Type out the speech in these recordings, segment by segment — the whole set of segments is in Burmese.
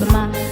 妈妈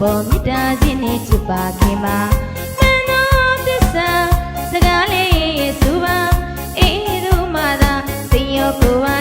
ဘောမြတ်တာရှင်နဲ့ချစ်ပါခင်ပါမန္တသစ္စာစကားလေးစူပါအေးတို့မှသာသင်ရောကိုယ်ပါ